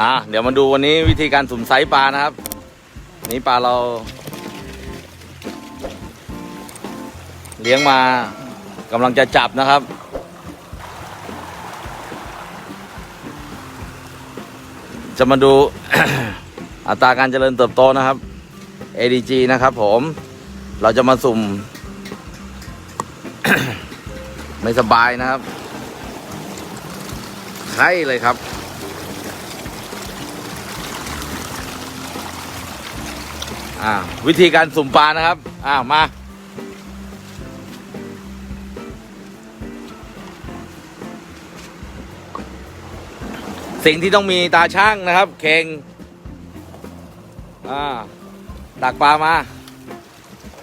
อะเดี๋ยวมาดูวันนี้วิธีการสุ่มไซส์ปลานะครับ นี่ปลาเรา เลี้ยงมากำลังจะจับนะครับ จะมาดูอัตราการเจริญเติบโตนะครับ ADG นะครับผมเราจะมาสุ่ม ไม่สบายนะครับไข้เลยครับ อ่าวิธีการสุ่มปลานะครับอ่ามาสิ่งที่ต้องมีตาช่างนะครับเข่งอ่าตักปลามา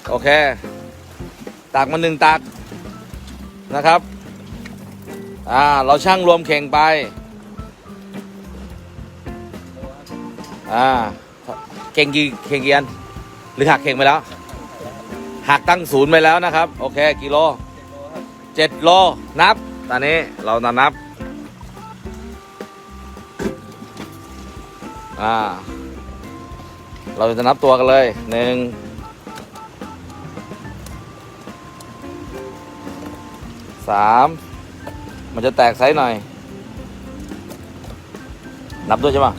โอเค ตักมาหนึ่งตักนะครับ อ่า เราช่างรวมเข่งไป อ่า เข่งกี่เข่งกี่อัน หรือหักเข่งไปแล้ว หักตั้งศูนย์ไปแล้วนะครับ โอเคกิโลเจ็ดโลนับ ตอนนี้เราจะนับ อ่า เราจะนับตัวกันเลยหนึ่งสามมันจะแตกไซส์หน่อย นับด้วยใช่ปะ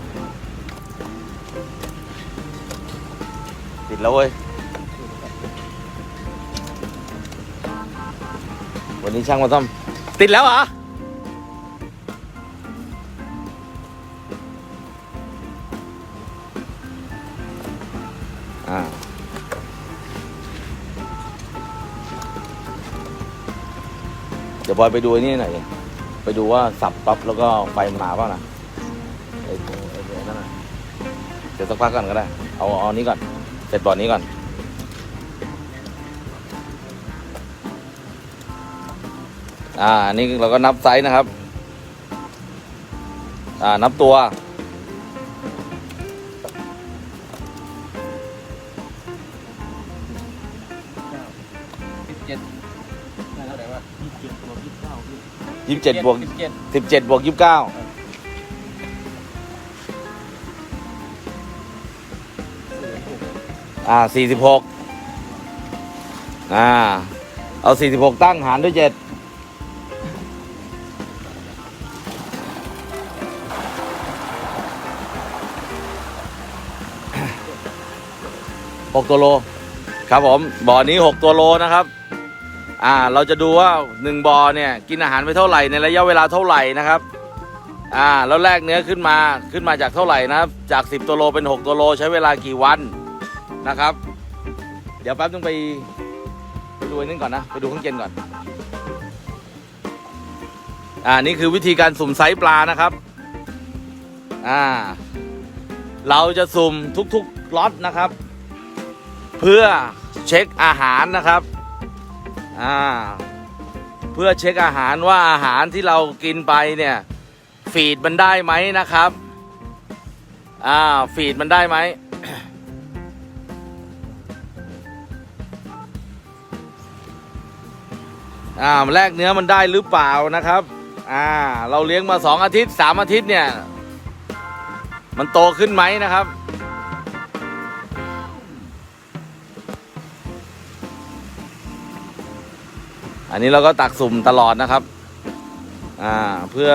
ติดแล้วเว้ย วันนี้ช่างมาซ่อมติดแล้วเหรอ อ่า เดี๋ยวบอยไปดูไอ้นี่หน่อยดิไปดูว่าสับปั๊บแล้วก็ไฟมันมาเปล่านะไอ้ไอ้ไอ้นั่นน่ะเดี๋ยวสักพักก่อนก็ได้ เอาเอานี้ก่อน เสร็จบอร์ดนี้ก่อน อ่านี่เราก็นับไซส์นะครับ อ่านับตัว สิบเจ็ดนั่นเท่าไหร่วะยี่สิบเจ็ดบวกยี่สิบเก้ายี่สิบเจ็ดบวกสิบเจ็ดสิบเจ็ดบวกยี่สิบเก้าอ่าสี่สิบหกอ่า เอาสี่สิบหกตั้งหารด้วยเจ็ดหกตัวโล ครับผม บ่อนี้หกตัวโลนะครับ อ่า เราจะดูว่าหนึ่งบ่อเนี่ย กินอาหารไปเท่าไหร่ในระยะเวลาเท่าไหร่นะครับอ่าแล้วแลกเนื้อขึ้นมาขึ้นมาจากเท่าไหร่นะครับ จาก 10 ตัวโลเป็น 6 ตัวโลใช้เวลากี่วัน นะครับ เดี๋ยวแป๊บนึงไปไปดูนี่ก่อนนะ ไปดูข้างเกณฑ์ก่อน อ่านี่คือวิธีการสุ่มไซส์ปลานะครับ อ่า เราจะสุ่มทุกๆล็อตนะครับ เพื่อเช็คอาหารนะครับ อ่า เพื่อเช็คอาหารว่าอาหารที่เรากินไปเนี่ย ฟีดมันได้ไหมนะครับ อ่า ฟีดมันได้ไหม อ่าแลกเนื้อมันได้หรือเปล่านะครับ อ่า เราเลี้ยงมาสองอาทิตย์สามอาทิตย์เนี่ย มันโตขึ้นไหมนะครับ อันนี้เราก็ตักสุ่มตลอดนะครับ อ่า เพื่อ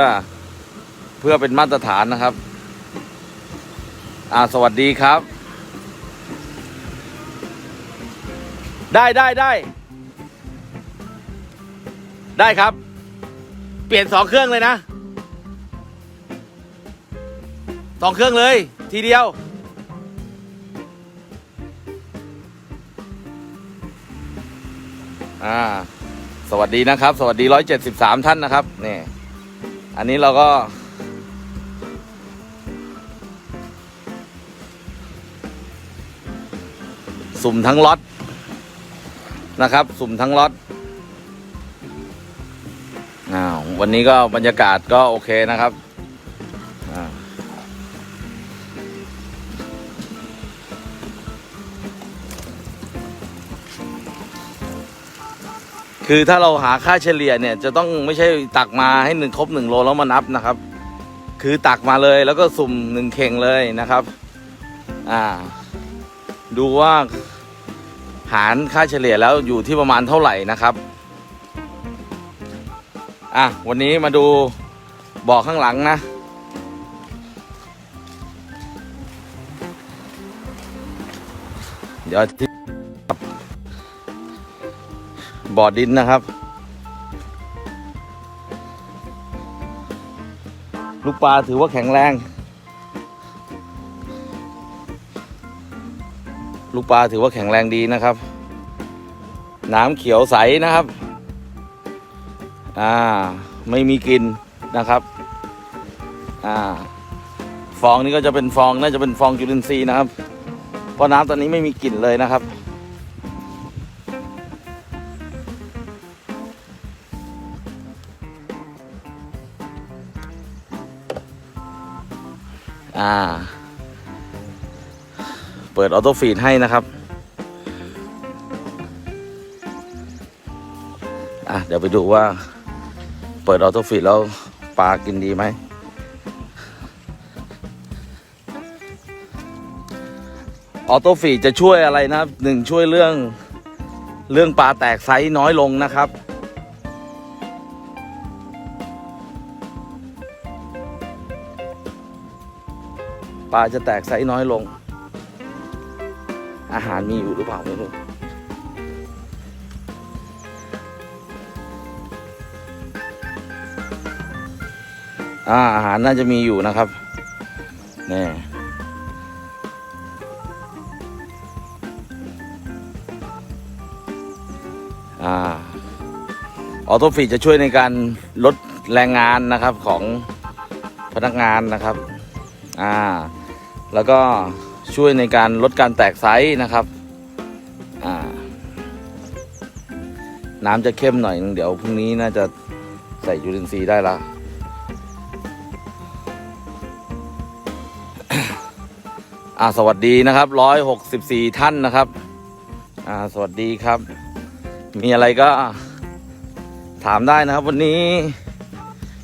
เพื่อเป็นมาตรฐานนะครับ อ่า สวัสดีครับ ได้ได้ได้ ได้ครับ เปลี่ยนสองเครื่องเลยนะสองเครื่องเลย ทีเดียว อ่า สวัสดีนะครับ สวัสดีร้อยเจ็ดสิบสามท่านนะครับนี่อันนี้เราก็ สุ่มทั้งล็อตนะครับ สุ่มทั้งล็อต วันนี้ก็บรรยากาศก็โอเคนะครับคือถ้าเราหาค่าเฉลี่ยเนี่ยจะต้องไม่ใช่ตักมาให้หนึ่งครบหนึ่งโลแล้วมานับนะครับ คือตักมาเลยแล้วก็สุ่มหนึ่งเข่งเลยนะครับ อ่า ดูว่าหารค่าเฉลี่ยแล้วอยู่ที่ประมาณเท่าไหร่นะครับ อะ วันนี้มาดูบ่อข้างหลังนะ เดี๋ยวที่บ่อดินนะครับ ลูกปลาถือว่าแข็งแรง ลูกปลาถือว่าแข็งแรงดีนะครับ น้ำเขียวใสนะครับ อ่าไม่มีกลิ่นนะครับอ่าฟองนี้ก็จะเป็นฟองน่าจะเป็นฟองจุลินทรีย์นะครับ เพราะน้ำตอนนี้ไม่มีกลิ่นเลยนะครับอ่า เปิดออโต้ฟีดให้นะครับอะเดี๋ยวไปดูว่า เปิดออโต้ฟีดแล้วปลากินดีไหม ออโต้ฟีดจะช่วยอะไรนะหนึ่งช่วยเรื่องเรื่องปลาแตกไซส์น้อยลงนะครับ ปลาจะแตกไซส์น้อยลง อาหารมีอยู่หรือเปล่าไม่รู้ อ่าอาหารน่าจะมีอยู่นะครับนี่อ่าออโตฟีจะช่วยในการลดแรงงานนะครับของพนักงานนะครับอ่าแล้วก็ช่วยในการลดการแตกไซส์นะครับอ่าน้ำจะเข้มหน่อยนึงเดี๋ยวพรุ่งนี้น่าจะใส่ยูรินทรีได้ละ อ่าสวัสดีนะครับร้อยหกสิบสี่ท่านนะครับ อ่าสวัสดีครับ มีอะไรก็ถามได้นะครับ วันนี้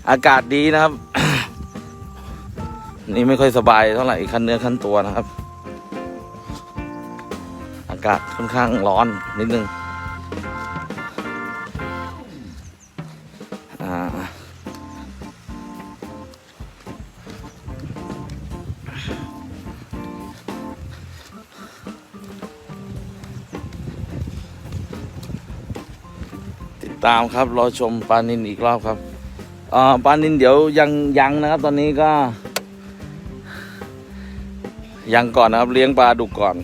อากาศดีนะครับ นี่ไม่ค่อยสบายเท่าไหร่ขั้นเนื้อขั้นตัวนะครับ อากาศค่อนข้างร้อนนิดนึง ตามครับ รอชมปลานินอีกรอบครับปลานินเดี๋ยวยังยังนะครับ ตอนนี้ก็ ยังก่อนนะครับ เลี้ยงปลาดุกก่อน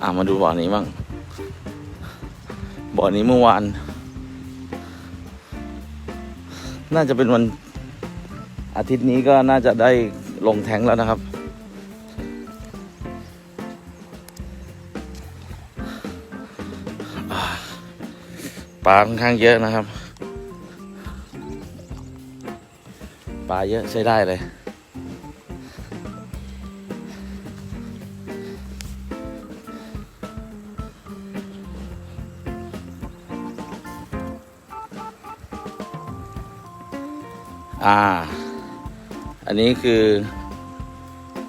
อ่ามาดูบ่อนี้บ้างบ่อนี้เมื่อวาน น่าจะเป็นวันอาทิตย์นี้ก็น่าจะได้ลงแทงแล้วนะครับ ลาค่อนข้างเยอะนะครับ ปลาเยอะใช้ได้เลย อ่า อันนี้คือ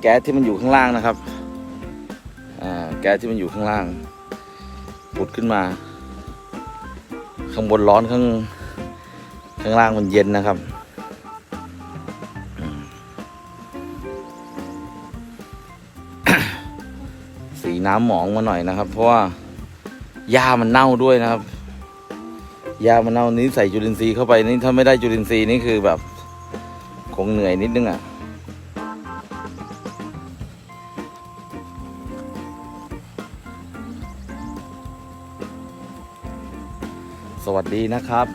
แก๊สที่มันอยู่ข้างล่างนะครับ อ่า แก๊สที่มันอยู่ข้างล่าง ปุดขึ้นมา ข้างบนร้อนข้างข้างล่างมันเย็นนะครับ สีน้ำหมองมาหน่อยนะครับ เพราะว่าหญ้ามันเน่าด้วยนะครับหญ้ามันเน่านี้ใส่จุลินทรีย์เข้าไปนี่ถ้าไม่ได้จุลินทรีย์นี่คือแบบ คงเหนื่อยนิดนึงอะ วัสดีนะครับ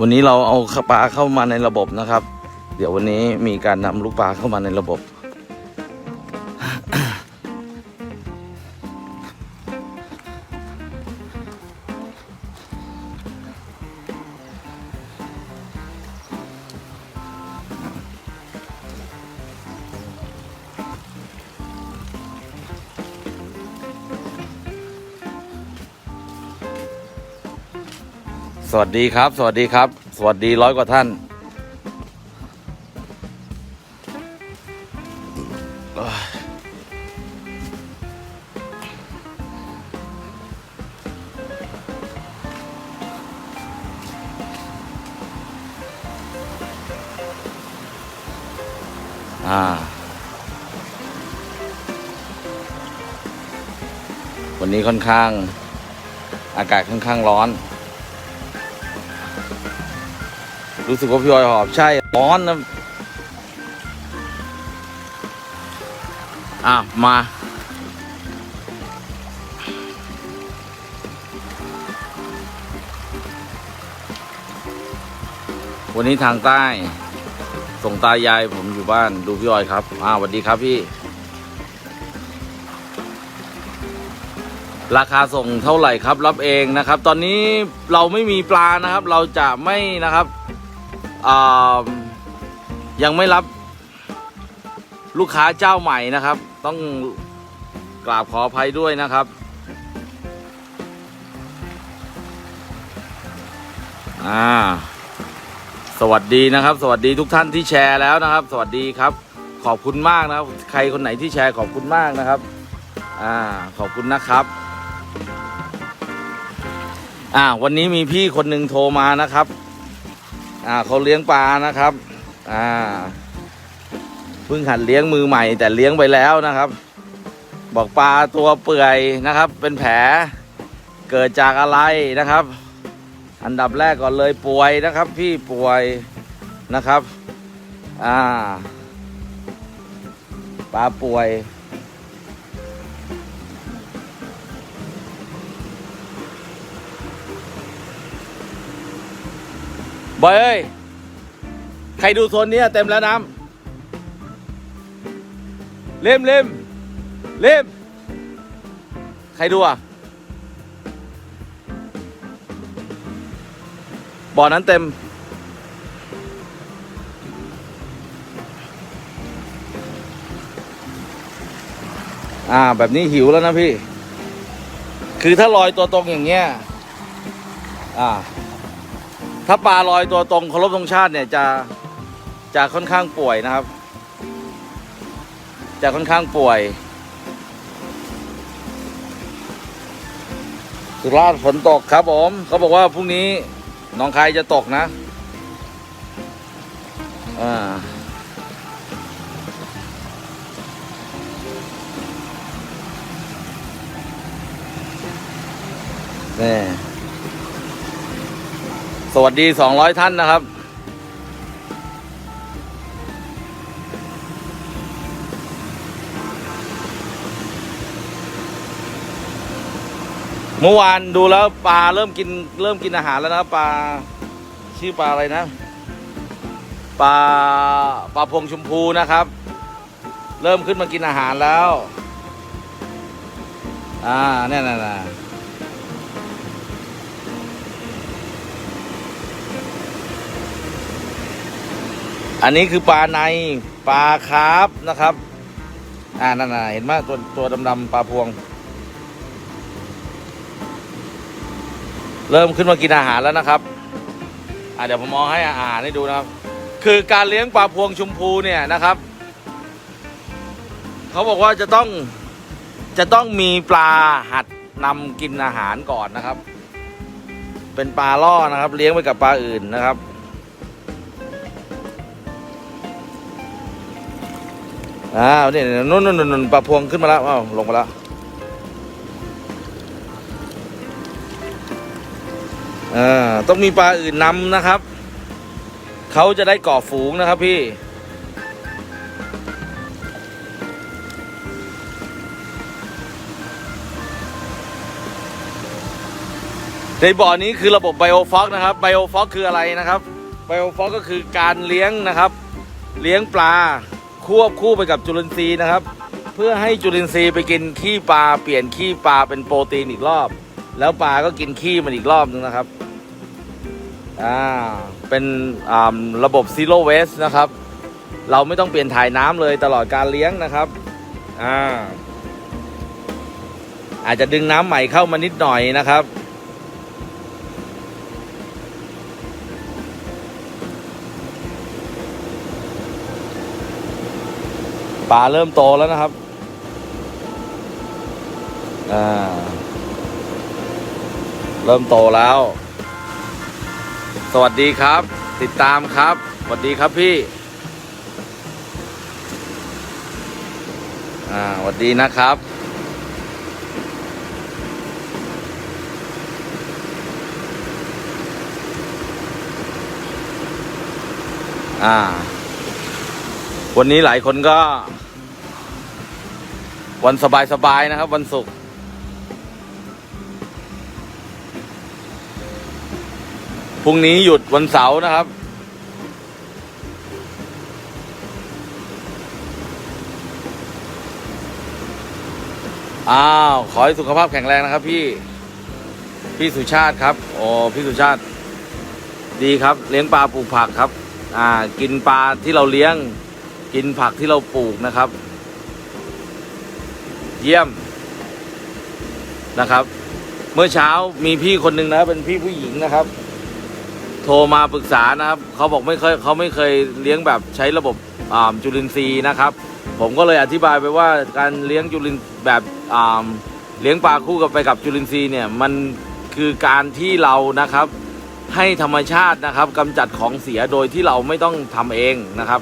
วันนี้เราเอาปลาเข้ามาในระบบนะครับ เดี๋ยววันนี้มีการนำลูกปลาเข้ามาในระบบ สวัสดีครับ สวัสดีครับ สวัสดีร้อยกว่าท่าน อ่า วันนี้ค่อนข้าง อากาศค่อนข้างร้อน รู้สึกว่าพี่ออยหอบใช่ร้อนนะอะ มา วันนี้ทางใต้ ส่งตายายผมอยู่บ้านดูพี่ออยครับ อ่าสวัสดีครับพี่ ราคาส่งเท่าไหร่ครับ รับเองนะครับ ตอนนี้เราไม่มีปลานะครับ เราจะไม่นะครับ ยังไม่รับลูกค้าเจ้าใหม่นะครับ ต้องกราบขออภัยด้วยนะครับอ่าสวัสดีนะครับ สวัสดีทุกท่านที่แชร์แล้วนะครับ สวัสดีครับ ขอบคุณมากนะครับ ใครคนไหนที่แชร์ขอบคุณมากนะครับอ่าขอบคุณนะครับอ่าวันนี้มีพี่คนหนึ่งโทรมานะครับ อ่าเขาเลี้ยงปลานะครับ อ่าเพิ่งหัดเลี้ยงมือใหม่ แต่เลี้ยงไปแล้วนะครับ บอกปลาตัวเปื่อยนะครับ เป็นแผลเกิดจากอะไรนะครับ อันดับแรกก่อนเลยป่วยนะครับ พี่ป่วยนะครับ อ่าปลาป่วย บอยเอ้ย ใครดูโซนเนี้ยเต็มแล้วน้ำเล่มเล่มเล่ม ใครดูอะ บ่อนั้นเต็ม อ่า แบบนี้หิวแล้วนะพี่ คือถ้าลอยตัวตรงอย่างเงี้ย อ่า ถ้าปลาลอยตัวตรงเคารพธงชาติเนี่ยจะจะค่อนข้างป่วยนะครับ จะค่อนข้างป่วยสุราษฎร์ฝนตกครับผมเขาบอกว่าพรุ่งนี้น้องคายจะตกนะอ่านี่ สวัสดี 200 ท่านนะครับ เมื่อวานดูแล้วปลาเริ่มกินเริ่มกินอาหารแล้วนะปลาชื่อปลาอะไรนะปลาปลาพงชมพูนะครับ เริ่มขึ้นมากินอาหารแล้ว อ่าเนี่ยน่ะ อันนี้คือปลาในปลาคาร์ฟนะครับ อ่านั่นน่ะเห็นไหมตัวตัวดำๆปลาพวง เริ่มขึ้นมากินอาหารแล้วนะครับอ่าเดี๋ยวผมมองให้อาหารให้ดูนะครับ คือการเลี้ยงปลาพวงชมพูเนี่ยนะครับเขาบอกว่าจะต้องจะต้องมีปลาหัดนำกินอาหารก่อนนะครับ เป็นปลาล่อนะครับ เลี้ยงไปกับปลาอื่นนะครับ อ้าวนี่นู่นนู่นนู่นปลาพวงขึ้นมาแล้วอ้าวลงมาแล้วอต้องมีปลาอื่นนำนะครับ เขาจะได้ก่อฝูงนะครับพี่ ในบ่อนี้คือระบบไบโอฟอกนะครับไบโอฟอกคืออะไรนะครับไบโอฟอกก็คือการเลี้ยงนะครับ เลี้ยงปลา ควบคู่ไปกับจุลินทรีย์นะครับ เพื่อให้จุลินทรีย์ไปกินขี้ปลาเปลี่ยนขี้ปลาเป็นโปรตีนอีกรอบ แล้วปลาก็กินขี้มันอีกรอบนึงนะครับอ่าเป็นระบบซีโร่เวสนะครับ เราไม่ต้องเปลี่ยนถ่ายน้ำเลยตลอดการเลี้ยงนะครับอ่าอาจจะดึงน้ำใหม่เข้ามานิดหน่อยนะครับ ปลาเริ่มโตแล้วนะครับ อ่า เริ่มโตแล้ว สวัสดีครับ ติดตามครับ สวัสดีครับพี่ อ่าสวัสดีนะครับอ่า วันนี้หลายคนก็ วันสบายๆนะครับ วันศุกร์พรุ่งนี้หยุดวันเสาร์นะครับ อ้าว ขอให้สุขภาพแข็งแรงนะครับพี่ พี่สุชาติครับ โอ้พี่สุชาติ ดีครับ เลี้ยงปลาปลูกผักครับ อ่า กินปลาที่เราเลี้ยง กินผักที่เราปลูกนะครับ เยี่ยมนะครับ เมื่อเช้ามีพี่คนหนึ่งนะเป็นพี่ผู้หญิงนะครับ โทรมาปรึกษานะครับเขาบอกไม่เคยเขาไม่เคยเลี้ยงแบบใช้ระบบจุลินทรีย์นะครับ ผมก็เลยอธิบายไปว่าการเลี้ยงจุลินแบบเลี้ยงปลาคู่กับไปกับจุลินทรีย์เนี่ยมันคือการที่เรานะครับให้ธรรมชาตินะครับกำจัดของเสียโดยที่เราไม่ต้องทำเองนะครับ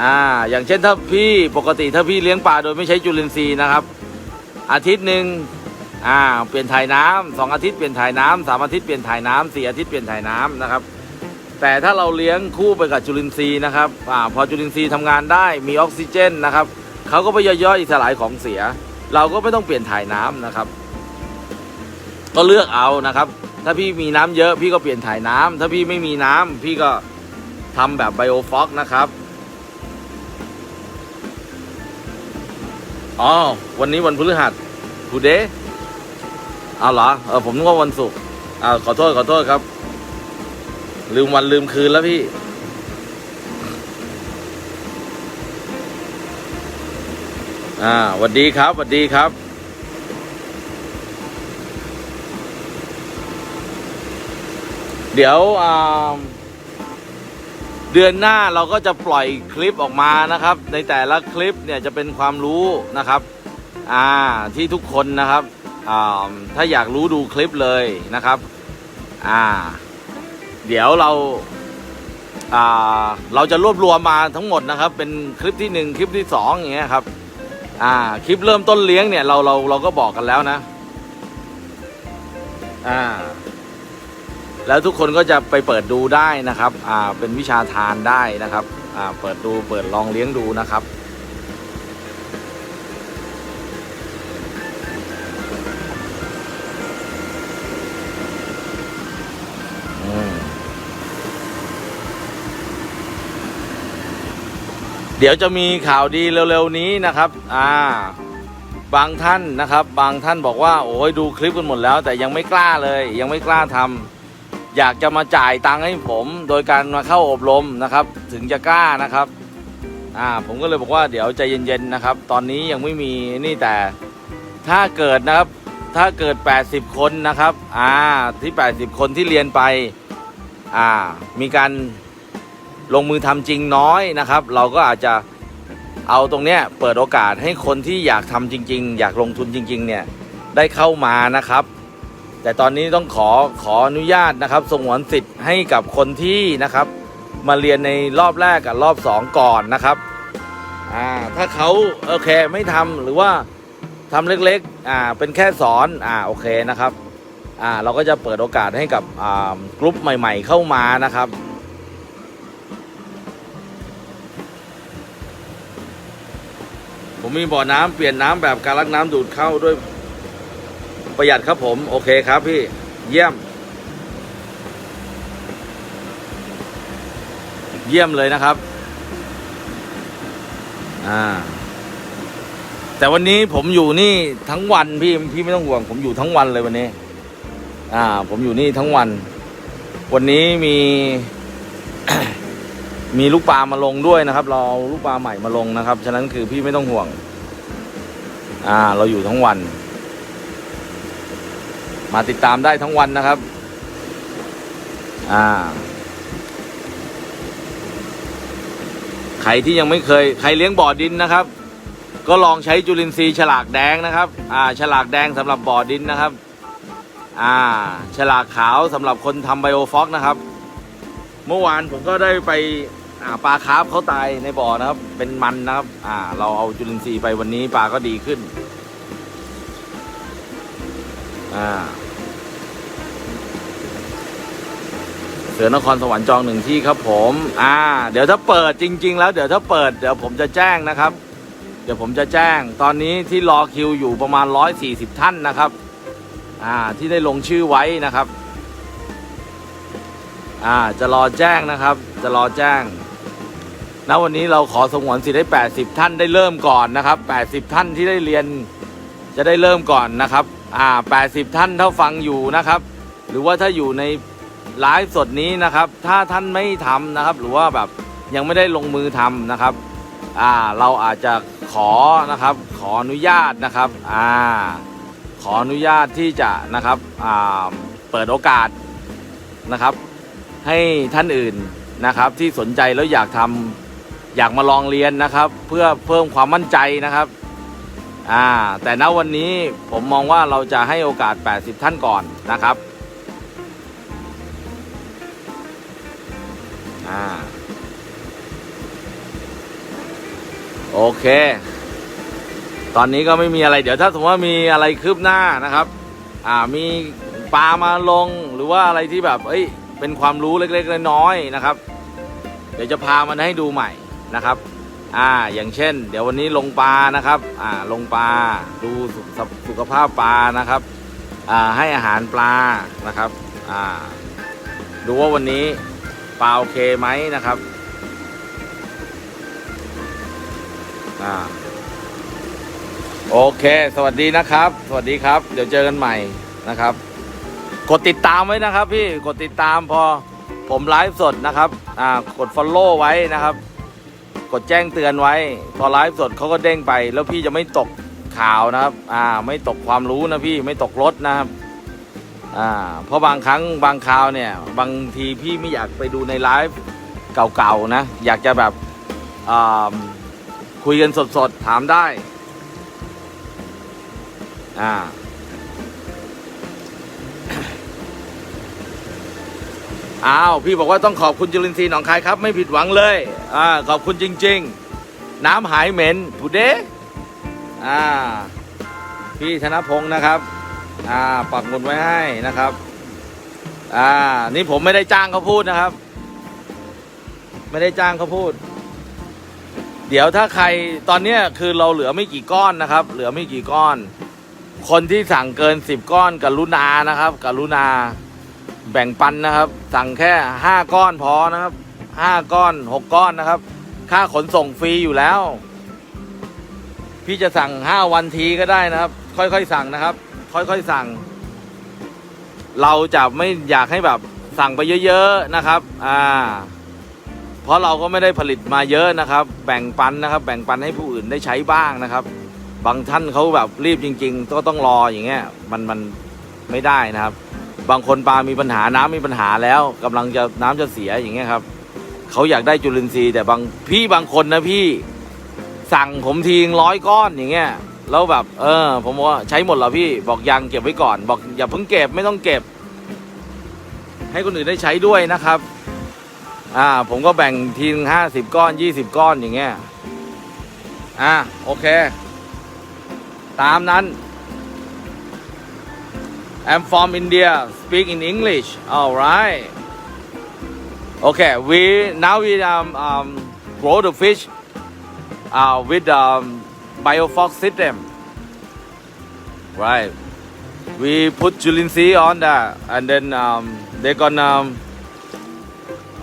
อ่าอย่างเช่นถ้าพี่ปกติถ้าพี่เลี้ยงปลาโดยไม่ใช้จุลินทรีย์นะครับ อาทิตย์หนึ่งอ่าเปลี่ยนถ่ายน้ำสองอาทิตย์เปลี่ยนถ่ายน้ำสามอาทิตย์เปลี่ยนถ่ายน้ำสี่อาทิตย์เปลี่ยนถ่ายน้ำนะครับ แต่ถ้าเราเลี้ยงคู่ไปกับจุลินทรีย์นะครับอ่าพอจุลินทรีย์ทำงานได้มีออกซิเจนนะครับเขาก็ไปย่อยๆสลายของเสีย เราก็ไม่ต้องเปลี่ยนถ่ายน้ำนะครับ ก็เลือกเอานะครับ ถ้าพี่มีน้ำเยอะพี่ก็เปลี่ยนถ่ายน้ำถ้าพี่ไม่มีน้ำพี่ก็ทำแบบไบโอฟอกนะครับ อ๋อ วันนี้วันพฤหัสทูเดย์เอาเหรอ เออผมนึกว่าวันศุกร์อ่าขอโทษขอโทษครับ ลืมวันลืมคืนแล้วพี่ อ่าสวัสดีครับสวัสดีครับ เดี๋ยวอ่า เดือนหน้าเราก็จะปล่อยคลิปออกมานะครับ ในแต่ละคลิปเนี่ยจะเป็นความรู้นะครับอ่าที่ทุกคนนะครับอ่าถ้าอยากรู้ดูคลิปเลยนะครับอ่าเดี๋ยวเราอ่าเราจะรวบรวมมาทั้งหมดนะครับ เป็นคลิปที่หนึ่งคลิปที่สองอย่างเงี้ยครับอ่าคลิปเริ่มต้นเลี้ยงเนี่ยเราเราเราก็บอกกันแล้วนะอ่า แล้วทุกคนก็จะไปเปิดดูได้นะครับอ่าเป็นวิชาทานได้นะครับอ่าเปิดดูเปิดลองเลี้ยงดูนะครับเดี๋ยวจะมีข่าวดีเร็วๆนี้นะครับ อ่า บางท่านนะครับ บางท่านบอกว่า โอ้ยดูคลิปกันหมดแล้ว แต่ยังไม่กล้าเลย ยังไม่กล้าทำ อยากจะมาจ่ายตังค์ให้ผม โดยการมาเข้าอบรมนะครับ ถึงจะกล้านะครับอ่าผมก็เลยบอกว่าเดี๋ยวใจเย็นๆนะครับ ตอนนี้ยังไม่มีนี่แต่ถ้าเกิดนะครับ ถ้าเกิด 80 คนนะครับอ่าที่ 80 คนที่เรียนไปอ่ามีการลงมือทำจริงน้อยนะครับ เราก็อาจจะเอาตรงเนี้ยเปิดโอกาสให้คนที่อยากทำจริง ๆ อยากลงทุนจริง ๆ เนี่ยได้เข้ามานะครับ แต่ตอนนี้ต้องขอขออนุญาตนะครับสงวนสิทธิ์ให้กับคนที่นะครับ มาเรียนในรอบแรกกับรอบสองก่อนนะครับอ่าถ้าเขาโอเคไม่ทำหรือว่าทำเล็กๆอ่าเป็นแค่สอนอ่าโอเคนะครับอ่าเราก็จะเปิดโอกาสให้กับอ่ากลุ่มใหม่ ๆ เข้ามานะครับผมมีบ่อน้ำเปลี่ยนน้ำแบบการลักน้ำดูดเข้าด้วย ประหยัดครับผม โอเคครับพี่ เยี่ยม เยี่ยมเลยนะครับ อ่า แต่วันนี้ผมอยู่นี่ทั้งวันพี่พี่ไม่ต้องห่วง ผมอยู่ทั้งวันเลยวันนี้ อ่า ผมอยู่นี่ทั้งวัน วันนี้มี มีลูกปลามาลงด้วยนะครับ เราเอาลูกปลาใหม่มาลงนะครับ ฉะนั้นคือพี่ไม่ต้องห่วง อ่า เราอยู่ทั้งวัน มาติดตามได้ทั้งวันนะครับ อ่า ใครที่ยังไม่เคย ใครเลี้ยงบ่อดินนะครับ ก็ลองใช้จุลินทรีย์ฉลากแดงนะครับ อ่า ฉลากแดงสำหรับบ่อดินนะครับ อ่า ฉลากขาวสำหรับคนทำไบโอฟอกนะครับ เมื่อวานผมก็ได้ไปปลาคาร์ฟเขาตายในบ่อนะครับ เป็นมันนะครับ อ่า เราเอาจุลินทรีย์ไปวันนี้ปลาก็ดีขึ้น อ่า เสือนครสวรรค์จองหนึ่งที่ครับผม อ่า เดี๋ยวถ้าเปิดจริง ๆ แล้วเดี๋ยวถ้าเปิดเดี๋ยวผมจะแจ้งนะครับ เดี๋ยวผมจะแจ้ง ตอนนี้ที่รอคิวอยู่ประมาณ 140 ท่านนะครับ อ่า ที่ได้ลงชื่อไว้นะครับ อ่า จะรอแจ้งนะครับ จะรอแจ้งณวันนี้เราขอสงวนสิทธิ์ให้80 ท่านได้เริ่มก่อนนะครับ 80 ท่านที่ได้เรียนจะได้เริ่มก่อนนะครับ อ่า 80 ท่านถ้าฟังอยู่นะครับ หรือว่าถ้าอยู่ใน ไลฟ์สดนี้นะครับ ถ้าท่านไม่ทำนะครับ หรือว่าแบบยังไม่ได้ลงมือทำนะครับอ่าเราอาจจะขอนะครับ ขออนุญาตนะครับอ่าขออนุญาตที่จะนะครับอ่าเปิดโอกาสนะครับ ให้ท่านอื่นนะครับ ที่สนใจแล้วอยากทำอยากมาลองเรียนนะครับ เพื่อเพิ่มความมั่นใจนะครับอ่าแต่ณวันนี้ผมมองว่าเราจะให้โอกาส 80 ท่านก่อนนะครับ อ่าโอเค ตอนนี้ก็ไม่มีอะไร เดี๋ยวถ้าสมมติว่ามีอะไรคืบหน้านะครับ อ่า มีปลามาลง หรือว่าอะไรที่แบบ เอ้ย เป็นความรู้เล็กๆน้อยๆนะครับ เดี๋ยวจะพามันให้ดูใหม่นะครับ อ่า อย่างเช่น เดี๋ยววันนี้ลงปลานะครับ อ่า ลงปลา ดูสุขสุขภาพปลานะครับ อ่า ให้อาหารปลานะครับ อ่า ดูว่าวันนี้ ปลาโอเคไหมนะครับ อ่า โอเค สวัสดีนะครับ สวัสดีครับ เดี๋ยวเจอกันใหม่นะครับ กดติดตามไว้นะครับ พี่ กดติดตามพอผมไลฟ์สดนะครับ อ่า กด Follow ไว้นะครับ กดแจ้งเตือนไว้ พอไลฟ์สดเขาก็เด้งไป แล้วพี่จะไม่ตกข่าวนะครับ อ่า ไม่ตกความรู้นะพี่ ไม่ตกรถนะครับ อ่าเพราะบางครั้งบางคราวเนี่ย บางทีพี่ไม่อยากไปดูในไลฟ์เก่าๆนะ อยากจะแบบอ่าคุยกันสดๆ ถามได้อ่าอ้าวพี่บอกว่าต้องขอบคุณจุลินทรีย์หนองคายครับ ไม่ผิดหวังเลยอ่าขอบคุณจริง ๆ น้ำหายเหม็นผู้เด้อ่าพี่ธนพงศ์นะครับ อ่าปักหมุดไว้ให้นะครับ อ่า นี่ผมไม่ได้จ้างเขาพูดนะครับ ไม่ได้จ้างเขาพูด เดี๋ยวถ้าใครตอนเนี้ยคือเราเหลือไม่กี่ก้อนนะครับ เหลือไม่กี่ก้อน คนที่สั่งเกินสิบก้อนกรุณานะครับกรุณาแบ่งปันนะครับ สั่งแค่ห้าก้อนพอนะครับห้าก้อนหกก้อนนะครับ ค่าขนส่งฟรีอยู่แล้ว พี่จะสั่งห้าวันทีก็ได้นะครับ ค่อยๆสั่งนะครับ ค่อยๆสั่ง เราจะไม่อยากให้แบบสั่งไปเยอะ ๆนะครับ อ่า เพราะเราก็ไม่ได้ผลิตมาเยอะนะครับ แบ่งปันนะครับ แบ่งปันให้ผู้อื่นได้ใช้บ้างนะครับ บางท่านเขาแบบรีบจริง ๆ ก็ต้องรออย่างเงี้ย มันมันไม่ได้นะครับ บางคนปลามีปัญหาน้ำมีปัญหาแล้วกำลังจะน้ำจะเสียอย่างเงี้ยครับเขาอยากได้จุลินทรีย์แต่บางพี่บางคนนะพี่สั่งผมทีร้อยก้อนอย่างเงี้ย แล้วแบบเออ ผมว่าใช้หมดเหรอพี่บอกยังเก็บไว้ก่อน บอกอย่าเพิ่งเก็บไม่ต้องเก็บ ให้คนอื่นได้ใช้ด้วยนะครับ อ่า ผมก็แบ่งทีห้าสิบก้อนยี่สิบก้อนอย่างเงี้ยอ่าโอเค ตามนั้น I'm from India speak in English all right okay we now we um, um grow the fish uh, with um, biofox system right we put Julinsi on that and then um, they're gonna um,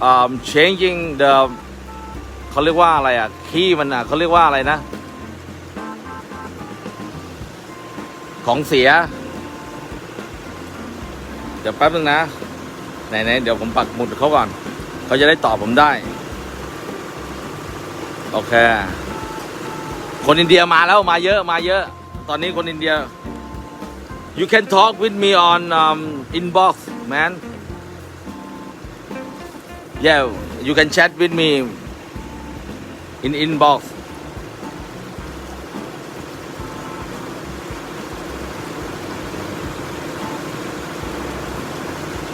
um, changing the เขาเรียกว่าอะไรอะขี้มันอะเขาเรียกว่าอะไรนะ ของเสีย เดี๋ยวแป๊บนึงนะไหนๆเดี๋ยวผมปักหมุดเขาก่อน เขาจะได้ตอบผมได้ โอเค คนอินเดียมาแล้วมาเยอะมาเยอะ ตอนนี้คนอินเดีย you can talk with me on um, inbox man yeah you can chat with me in inbox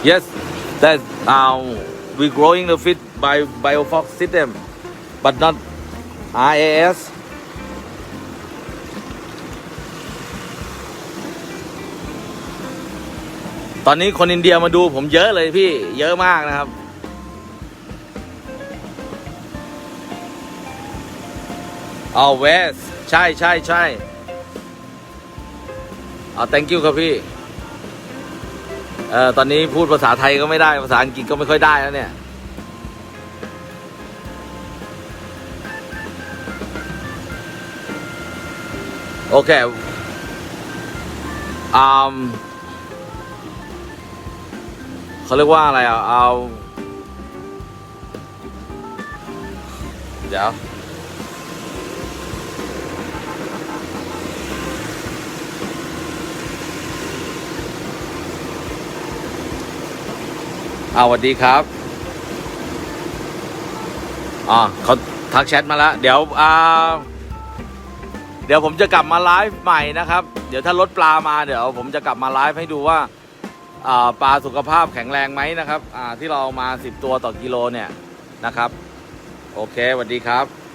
yes that um we growing the fish by biofox system but not RAS ตอนนี้คนอินเดียมาดูผมเยอะเลยพี่เยอะมากนะครับ เอ๋อเวส ใช่ใช่ใช่เอ๋อ thank you ครับพี่ เอ่อ ตอนนี้พูดภาษาไทยก็ไม่ได้ ภาษาอังกฤษก็ไม่ค่อยได้แล้วเนี่ย โอเคอืม เขาเรียกว่าอะไรอะ เอา เดี๋ยวอาสวัสดีครับ อ๋อเขาทักแชทมาแล้ว เดี๋ยว อ่า เดี๋ยวผมจะกลับมาไลฟ์ใหม่นะครับ เดี๋ยวถ้ารถปลามาเดี๋ยวผมจะกลับมาไลฟ์ให้ดูว่า ปลาสุขภาพแข็งแรงไหมนะครับที่เราเอามา 10 ตัวต่อกิโลเนี่ยนะครับ โอเคสวัสดีครับ